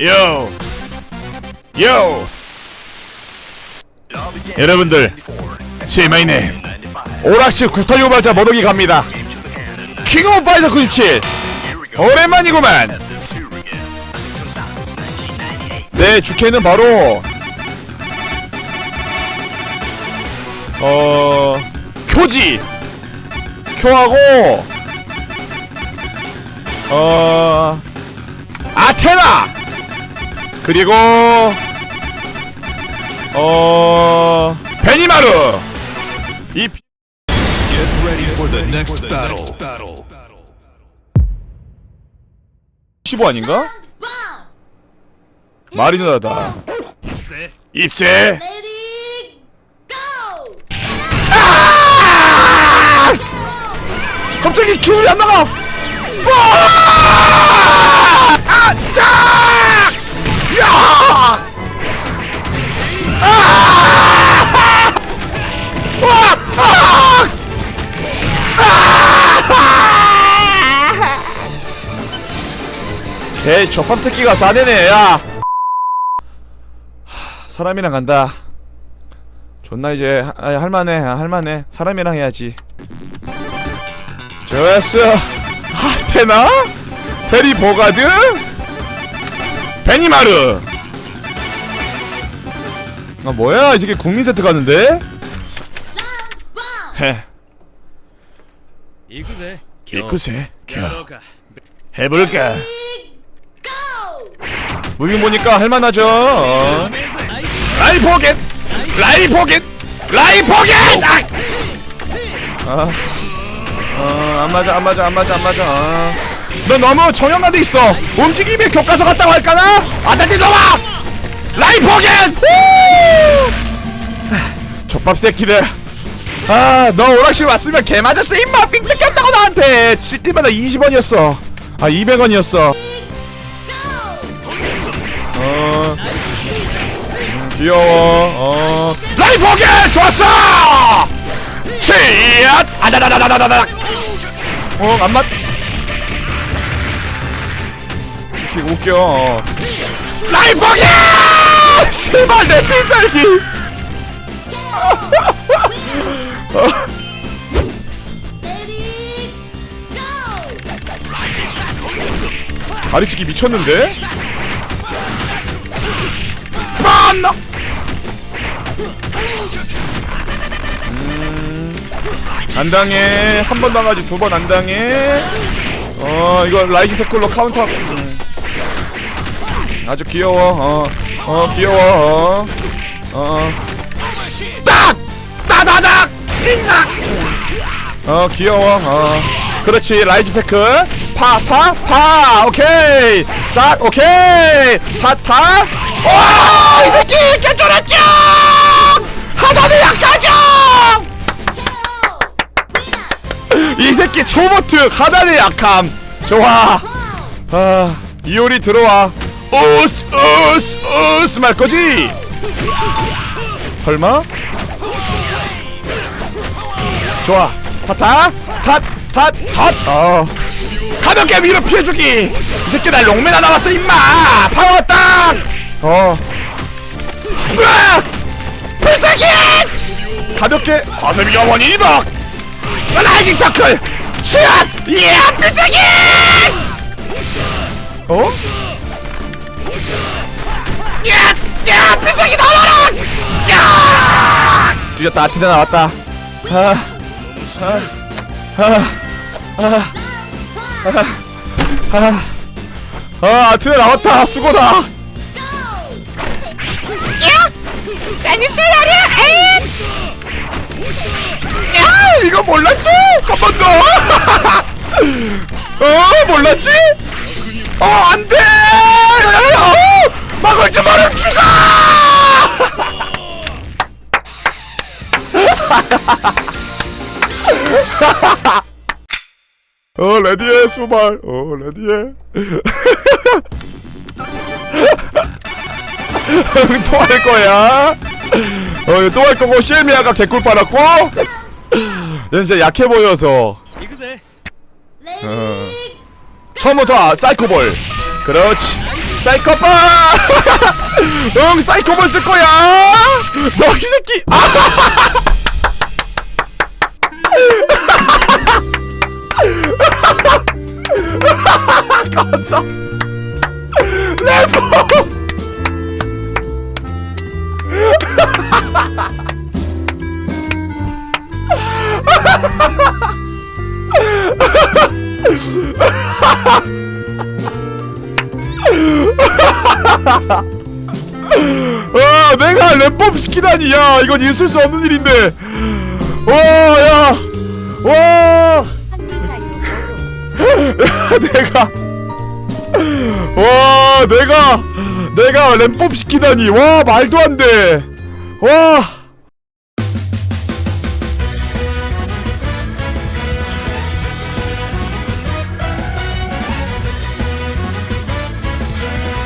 요! 요! 여러분들, 제마이네 오락실 구타 유발자 머독이 갑니다. 킹 오브 파이터 97! 오랜만이구만! 네, 주캐는 바로, 어, 쿄지! 쿄하고, 어, 아테나! 그리고, 어, 베니마루! 이 피- Get ready for the next battle. 15 아닌가? 마리나다. 입세! 고! 갑자기 기울이 안 나가! 아! 에이 저 밥새끼가 사내네 야. 사람이랑 간다. 존나 이제 하, 할만해 아, 할만해. 사람이랑 해야지. 좋았어. 하테나? 페리 보가드? 베니마르? 아 뭐야? 이게 국민 세트 가는데? 헤 이구세 이구세 해볼까? 보니까 할만하죠 어. 라이 포겟 라이 포겟 라이 포겟 아! 아. 어, 안 맞아, 안 맞아, 안 맞아, 안 맞아. 아. 너 너무 정형화돼 있어. 움직임에 교과서 같다고 할까나? 아따띠 놈아! 라이 포겟! 후! 족밥 새끼들. 아, 너 오락실 왔으면 개 맞았어. 임마 삥 뜯겼다고 나한테. 칠 때마다 20원이었어. 아, 200원이었어. 어. 귀여워. 어. 라이 포겟! 좋았어! 치앗! 아다다다다다다다! 어, 안 맞. 이렇게 웃겨. 어. 라이 포겟! 씨발 내 필살기. 다리찢기 미쳤는데? 빤나! 안 당해. 한 번 당하지 두 번 안 당해. 어, 이거 라이징 태클로 카운터. 음. 아주 귀여워. 어, 어, 귀여워. 어, 어. 딱! 따다닥! 잉나! 어, 귀여워. 어. 그렇지, 라이징 태클. 파, 파, 파! 오케이! 딱, 오케이! 타, 타! 오! 이 새끼! 깨달았죠! 하나는 약하죠! 새끼 초보트 하나의 약함. 좋아. 아 이효리 들어와. 우스 우스 우스 말 거지? 설마? 좋아. 타타 탓탓탓어. 가볍게 위로 피해주기. 이 새끼 날 롱맨 나왔어 임마. 파워 땅어. 으아! 필살기 가볍게 과습이가 원인이다 라이징 타클 슈앗 예 필살기 어? 야! 야! 필살기 나와라! 야! 뒤졌다 아티나 나왔다 아, 아, 아, 아, 아, 아, 아, 아티나 나왔다 수고다 야! 이거 몰랐지? 한번 더! 어? 몰랐지? 어, 안 돼! 어! 막을 줄 모르는 죽어! 어, 레디해, 수발. 어, 레디해. 또할 거야? 어, 또 할 거고, 쉐미아가 개꿀 빨았고? 얘는 진짜 약해 보여서. 이그세. 어. 처음부터 아, 사이코볼. 그렇지. 사이코볼! 응 사이코볼 쓸 거야! 너 이 새끼! 아! 아 내가 랩법 시키다니. 야 이건 있을 수 없는 일인데. 와야와 내가 와 내가 내가 랩법 시키다니. 와 말도 안돼와